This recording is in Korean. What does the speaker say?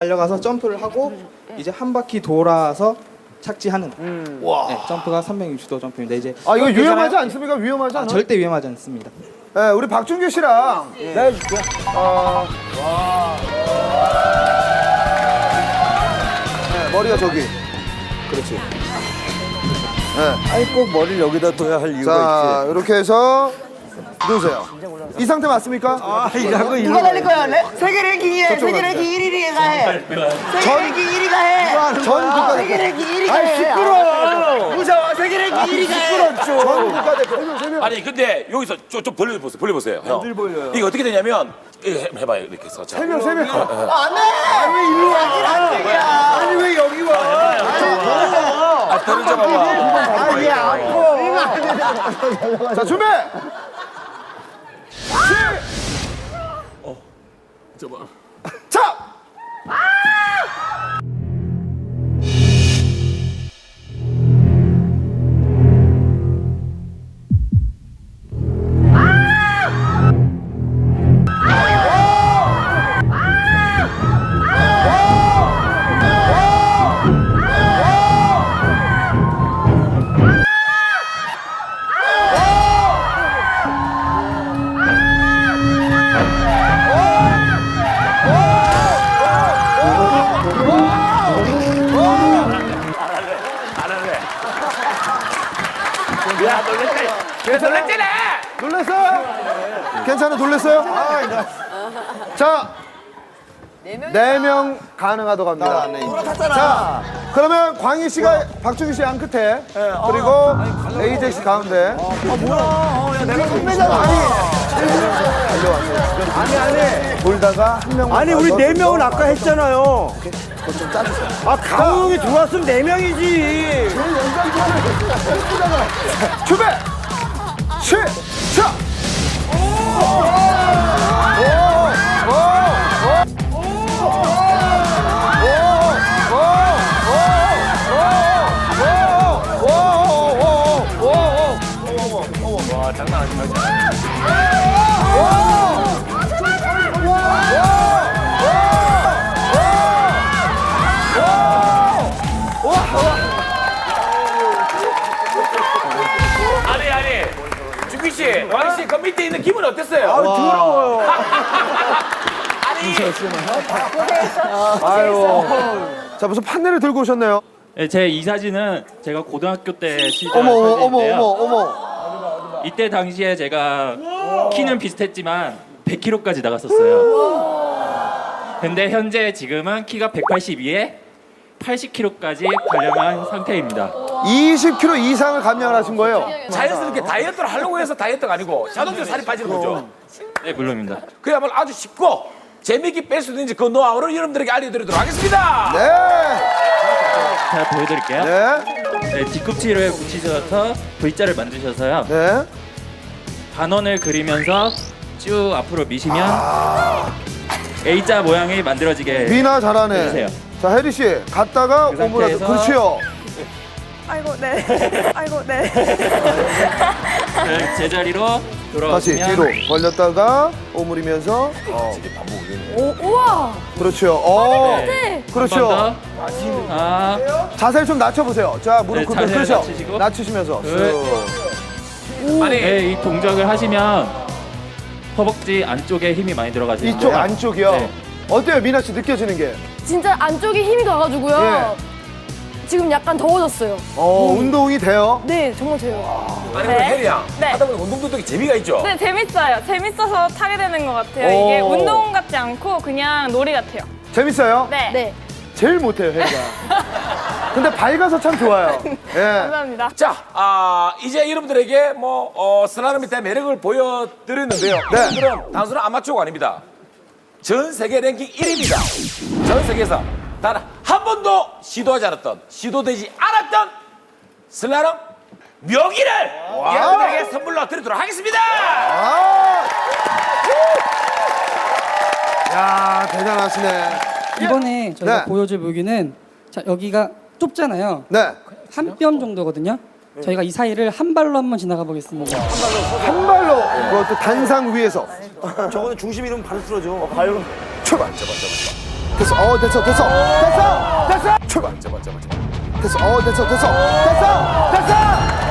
달려가서 점프를 하고 이제 한 바퀴 돌아서 착지하는 네, 점프가 360도 점프입니다. 이제 아 이거. 위험하지 않습니까? 위험하지 아, 않아? 절대 위험하지 않습니다. 네, 우리 박준규 씨랑 내가 해줄게. 어... 네, 머리가 저기. 그렇지. 네. 아니 꼭 머리를 여기다 둬야 할 이유가 자, 이렇게 해서 누우세요. 이 상태 맞습니까? 아, 이거 누가 달릴 거야? 레? 세계 랭킹 1위 해. 세계 랭킹 1위가 해. 세계 랭킹 1위가 해. 전 국가 세계 랭킹 1위가 아이, 해. 시끄러워. 무서워. 세계 랭킹 1위가 해. 전 국가 대표. 아니 근데 여기서 좀, 좀 벌려보세요. 벌려보세요. 형. 벌려요? 이게 어떻게 되냐면 해- 해봐요 이렇게 해서. 자. 세 명, 세 명. 안 돼. 왜 일로 와? 아니 왜 여기 와? 아, 점 봐봐. 아, 얘 아파. 자, 준비. 자. 야놀 그래서 놀랬잖아. 놀랐어요? 괜찮아, 놀랐어요? 자, 네 명 가능하다고 합니다. 자, 그러면 광희 씨가 박준규 씨양 끝에, 그리고 AJ 씨 가운데. 아니, 아니, 아니. 돌다가 한 명. 아니 우리 네 명은 아까 했잖아요. 아 강호영이 들어왔으면 네 명이지. 준비! 시작! 씨, 왕 씨, 그 밑에 있는 기분 어땠어요? 아 더러워요. 아니 자, 무슨 판넬을 들고 오셨네요? 네, 제 이 사진은 제가 고등학교 때 시절 어머, 어머, 어머, 사진인데요. 어머, 어머. 이때 당시에 제가 키는 비슷했지만 100kg까지 나갔었어요. 근데 현재 지금은 키가 182에 80kg까지 발령한 상태입니다. 20kg 이상을 감량을 하신 거예요. 자연스럽게 다이어트를 하려고 해서 다이어트가 아니고 자동적으로 살이 빠지는 거죠. 네, 물론입니다. 그야말로 아주 쉽고 재미있게 뺄 수 있는지 그 노하우를 여러분들에게 알려드리도록 하겠습니다. 네. 자, 보여드릴게요. 네. 네, 뒤꿈치를 붙이셔서 V자를 만드셔서요. 네. 반원을 그리면서 쭉 앞으로 미시면 A자 모양이 만들어지게 미나 잘하네. 해주세요. 자, 혜리 씨. 갔다가 그 오므라드. 상태에서- 그렇지요. 아이고 네. 아이고 네. 네, 제자리로 다시 돌아오시면 뒤로 벌렸다가 오므리면서 어. 오 우와. 그렇죠. 어. 네. 그렇죠. 아, 자세를 좀 낮춰보세요. 자, 무릎 네, 굽혀. 자세를 그렇죠. 낮추시고. 낮추시면서. 둘. 쓱. 아니 네, 이 동작을 하시면 허벅지 안쪽에 힘이 많이 들어가시는데요. 이쪽 안쪽이요. 네. 어때요, 미나 씨 느껴지는 게? 진짜 안쪽에 힘이 가가지고요. 지금 약간 더워졌어요. 어, 운동이 돼요. 네, 정말 돼요. 아니 우리 혜리 양 네. 하다 보니 운동도 되게 재미가 있죠. 네, 재밌어요. 재밌어서 타게 되는 것 같아요. 오. 이게 운동 같지 않고 그냥 놀이 같아요. 재밌어요? 네. 네. 제일 못해요, 혜리가. 근데 밝아서 참 좋아요. 예. 감사합니다. 자, 아, 이제 여러분들에게 뭐 어, 대한 매력을 보여드렸는데요. 네. 여러분들은 단순한 아마추어가 아닙니다. 전 세계 랭킹 1위입니다. 전 세계에서 단 한 번도 시도하지 않았던, 시도되지 않았던 슬라럼 명의를 여러분들에게 선물로 드리도록 하겠습니다. 아! 야, 대단하시네. 이번에 저희가 네. 보여줄 무기는 자 여기가 좁잖아요. 네. 한 뼘 정도거든요. 저희가 이 사이를 한 발로 한번 지나가 보겠습니다. 한 발로 그것도 단상 위에서 저거는 중심 잃으면 바로 쓰러져. 출발. 됐어 어 됐어 됐어 됐어 됐어! 출발! 제발, 제발, 제발. 됐어. 어, 됐어, 됐어. 됐어! 됐어!